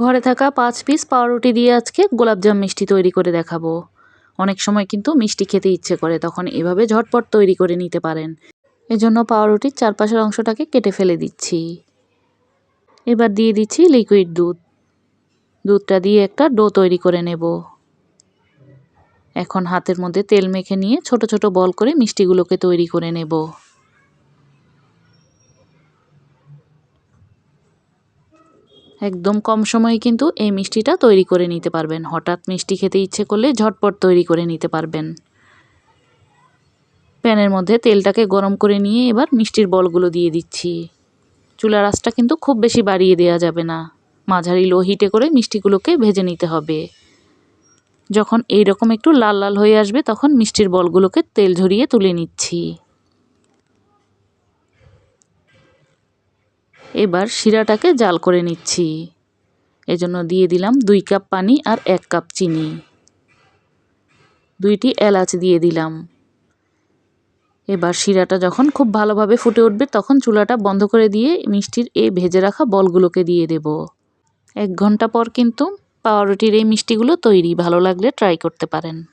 ঘরে থাকা পাঁচ পিস পাউরুটি দিয়ে আজকে গোলাপজাম মিষ্টি তৈরি করে দেখাবো। অনেক সময় কিন্তু মিষ্টি খেতে ইচ্ছে করে, তখন এভাবে ঝটপট তৈরি করে নিতে পারেন। এজন্য পাউরুটির চারপাশের অংশটাকে কেটে ফেলে দিচ্ছি। এবার দিয়ে দিচ্ছি লিকুইড দুধ। দুধটা দিয়ে একটা ডো তৈরি করে নেব। এখন হাতের মধ্যে তেল মেখে নিয়ে ছোট ছোট বল করে মিষ্টিগুলোকে তৈরি করে নেব। একদম কম সময়ে কিন্তু এই মিষ্টিটা তৈরি করে নিতে পারবেন। হঠাৎ মিষ্টি খেতে ইচ্ছে করলে ঝটপট তৈরি করে নিতে পারবেন। প্যানের মধ্যে তেলটাকে গরম করে নিয়ে এবার মিষ্টির বলগুলো দিয়ে দিচ্ছি। চুলার আঁচটা কিন্তু খুব বেশি বাড়িয়ে দেওয়া যাবে না। মাঝারি লো হিটে করে মিষ্টিগুলোকে ভেজে নিতে হবে। যখন এই রকম একটু লাল লাল হয়ে আসবে তখন মিষ্টির বলগুলোকে তেল ঝরিয়ে তুলে নিচ্ছি। এবার শিরাটাকে জাল করে নিচ্ছি। এজন্য দিয়ে দিলাম দুই কাপ পানি আর এক কাপ চিনি। দুইটি এলাচ দিয়ে দিলাম। এবার শিরাটা যখন খুব ভালোভাবে ফুটে উঠবে, তখন চুলাটা বন্ধ করে দিয়ে মিষ্টির এই ভেজে রাখা বলগুলোকে দিয়ে দেব। এক ঘণ্টা পর কিন্তু পাউরুটির এই মিষ্টিগুলো তৈরি। ভালো লাগলে ট্রাই করতে পারেন।